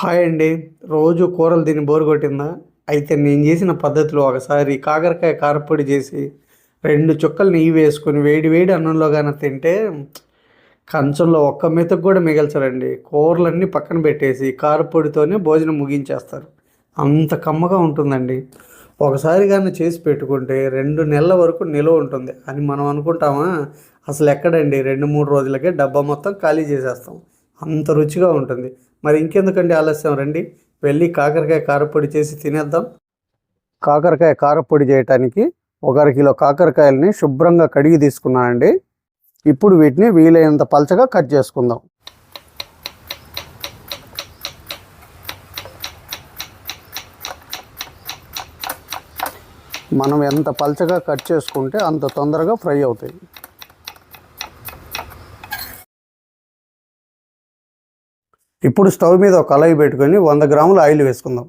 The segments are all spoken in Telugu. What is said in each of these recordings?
హాయ్ అండి. రోజు కూరలు తిని బోరు కొట్టిందా? అయితే నేను చేసిన పద్ధతిలో ఒకసారి కాకరకాయ కారపొడి చేసి రెండు చుక్కలు నెయ్యి వేసుకొని వేడి వేడి అన్నంలో కానీ తింటే కంచంలో ఒక్క మెతుకు కూడా మిగల్చరండి. కూరలన్నీ పక్కన పెట్టేసి కారపొడితోనే భోజనం ముగించేస్తారు. అంత కమ్మగా ఉంటుందండి. ఒకసారి కానీ చేసి పెట్టుకుంటే రెండు నెలల వరకు నిలువ ఉంటుంది. అని మనం అనుకుంటామా? అసలు ఎక్కడండి? రెండు మూడు రోజులకే డబ్బా మొత్తం ఖాళీ చేసేస్తాం. అంత రుచిగా ఉంటుంది. మరి ఇంకెందుకండి ఆలస్యం? రండి వెళ్ళి కాకరకాయ కారపొడి చేసి తినేద్దాం. కాకరకాయ కారపొడి చేయటానికి ఒక అర కిలో కాకరకాయలని శుభ్రంగా కడిగి తీసుకున్నానండి. ఇప్పుడు వీటిని వీలైనంత పలచగా కట్ చేసుకుందాం. మనం ఎంత పలచగా కట్ చేసుకుంటే అంత తొందరగా ఫ్రై అవుతాయి. ఇప్పుడు స్టవ్ మీద ఒక కళాయి పెట్టుకొని వంద గ్రాముల ఆయిల్ వేసుకుందాం.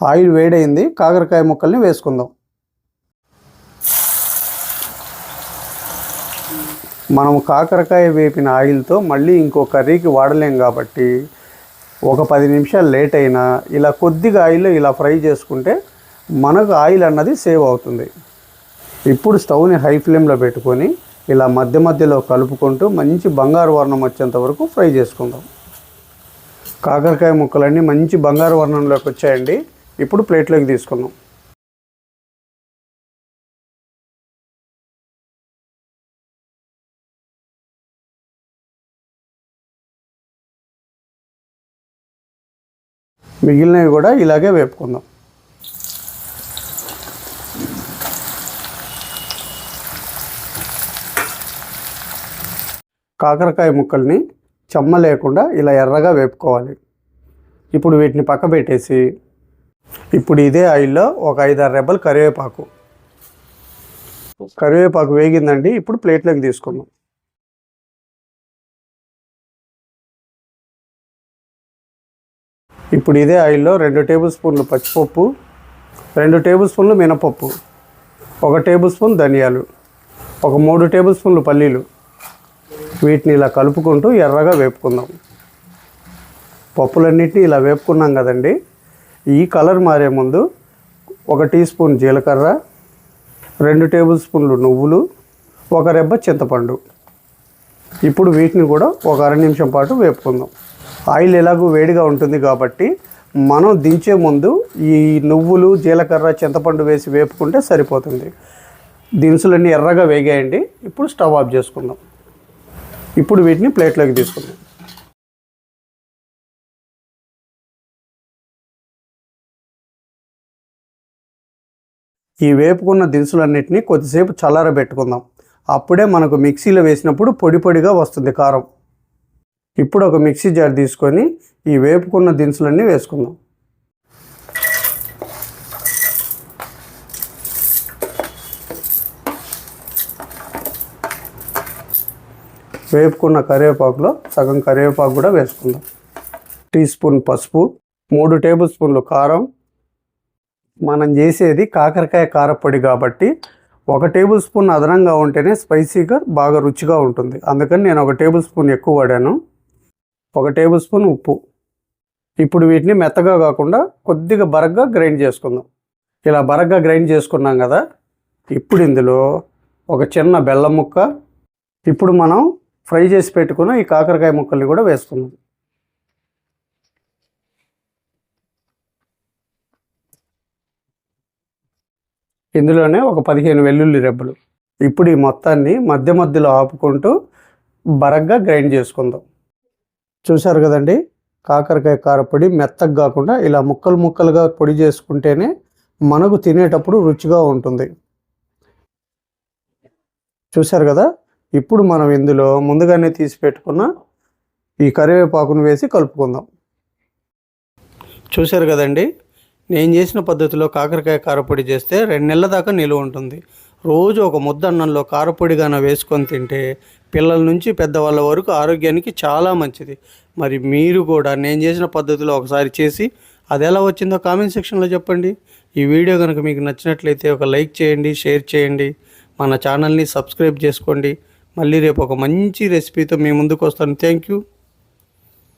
ఆయిల్ వేడైంది కాకరకాయ ముక్కల్ని వేసుకుందాం. మనం కాకరకాయ వేపిన ఆయిల్తో మళ్ళీ ఇంకో కర్రీకి వాడలేం కాబట్టి ఒక పది నిమిషాలు లేట్ అయినా ఇలా కొద్దిగా ఆయిల్ ఇలా ఫ్రై చేసుకుంటే మనకు ఆయిల్ అన్నది సేవ్ అవుతుంది. ఇప్పుడు స్టవ్ని హై ఫ్లేమ్లో పెట్టుకొని ఇలా మధ్య మధ్యలో కలుపుకుంటూ మంచి బంగారు వర్ణం వచ్చేంత వరకు ఫ్రై చేసుకుందాం. కాకరకాయ ముక్కలన్నీ మంచి బంగారు వర్ణంలోకి వచ్చాయండి. ఇప్పుడు ప్లేట్లోకి తీసుకుందాం. మిగిలినవి కూడా ఇలాగే వేపుకుందాం. కాకరకాయ ముక్కల్ని చెమ్మ లేకుండా ఇలా ఎర్రగా వేపుకోవాలి. ఇప్పుడు వీటిని పక్క పెట్టేసి ఇప్పుడు ఇదే ఆయిల్లో ఒక ఐదారు రెబ్బలు కరివేపాకు. కరివేపాకు వేగిందండి ఇప్పుడు ప్లేట్లోకి తీసుకుందాం. ఇప్పుడు ఇదే ఆయిల్లో రెండు టేబుల్ స్పూన్లు పచ్చిపప్పు రెండు టేబుల్ స్పూన్లు మినపప్పు ఒక టేబుల్ స్పూన్ ధనియాలు ఒక మూడు టేబుల్ స్పూన్లు పల్లీలు. వీటిని ఇలా కలుపుకుంటూ ఎర్రగా వేపుకుందాం. పప్పులన్నిటిని ఇలా వేపుకున్నాం కదండి. ఈ కలర్ మారే ముందు ఒక టీ స్పూన్ జీలకర్ర రెండు టేబుల్ స్పూన్లు నువ్వులు ఒక రెబ్బ చింతపండు. ఇప్పుడు వీటిని కూడా ఒక అర నిమిషం పాటు వేపుకుందాం. ఆయిల్ ఎలాగో వేడిగా ఉంటుంది కాబట్టి మనం దించే ముందు ఈ నువ్వులు జీలకర్ర చింతపండు వేసి వేపుకుంటే సరిపోతుంది. దినుసులన్నీ ఎర్రగా వేగాయండి. ఇప్పుడు స్టవ్ ఆఫ్ చేసుకుందాం. ఇప్పుడు వీటిని ప్లేట్లోకి తీసుకుందాం. ఈ వేపుకున్న దినుసులన్నిటిని కొద్దిసేపు చల్లారబెట్టుకుందాం. అప్పుడే మనకు మిక్సీలో వేసినప్పుడు పొడి పొడిగా వస్తుంది కారం. ఇప్పుడు ఒక మిక్సీ జార్ తీసుకొని ఈ వేపుకున్న దినుసులన్నీ వేసుకుందాం. వేపుకున్న కరివేపాకులో సగం కరివేపాకు కూడా వేసుకుందాం. టీ స్పూన్ పసుపు మూడు టేబుల్ స్పూన్లు కారం. మనం చేసేది కాకరకాయ కారపొడి కాబట్టి ఒక టేబుల్ స్పూన్ అదనంగా ఉంటేనే స్పైసీగా బాగా రుచిగా ఉంటుంది. అందుకని నేను ఒక టేబుల్ స్పూన్ ఎక్కువ వాడాను. ఒక టేబుల్ స్పూన్ ఉప్పు. ఇప్పుడు వీటిని మెత్తగా కాకుండా కొద్దిగా బరగ్గా గ్రైండ్ చేసుకుందాం. ఇలా బరగ్గా గ్రైండ్ చేసుకున్నాం కదా ఇప్పుడు ఇందులో ఒక చిన్న బెల్లం ముక్క. ఇప్పుడు మనం ఫ్రై చేసి పెట్టుకున్న ఈ కాకరకాయ ముక్కల్ని కూడా వేసుకున్నాం ఇందులోనే ఒక పదిహేను వెల్లుల్లి రెబ్బలు. ఇప్పుడు ఈ మొత్తాన్ని మధ్య మధ్యలో ఆపుకుంటూ బరగ్గా గ్రైండ్ చేసుకుందాం. చూశారు కదండి? కాకరకాయ కారపొడి మెత్తగా కాకుండా ఇలా ముక్కలు ముక్కలుగా పొడి చేసుకుంటేనే మనకు తినేటప్పుడు రుచిగా ఉంటుంది. చూశారు కదా? ఇప్పుడు మనం ఇందులో ముందుగానే తీసి పెట్టుకున్న ఈ కరివేపాకును వేసి కలుపుకుందాం. చూశారు కదండి? నేను చేసిన పద్ధతిలో కాకరకాయ కారపొడి చేస్తే రెండు నెలల దాకా నిలువ ఉంటుంది. రోజు ఒక ముద్ద అన్నంలో కారపొడిగాన వేసుకొని తింటే పిల్లల నుంచి పెద్దవాళ్ళ వరకు ఆరోగ్యానికి చాలా మంచిది. మరి మీరు కూడా నేను చేసిన పద్ధతిలో ఒకసారి చేసి అది ఎలా వచ్చిందో కామెంట్ సెక్షన్లో చెప్పండి. ఈ వీడియో కనుక మీకు నచ్చినట్లయితే ఒక లైక్ చేయండి షేర్ చేయండి. మన ఛానల్ని సబ్స్క్రైబ్ చేసుకోండి. మళ్ళీ రేపు ఒక మంచి రెసిపీతో మీ ముందుకు వస్తాను. Thank you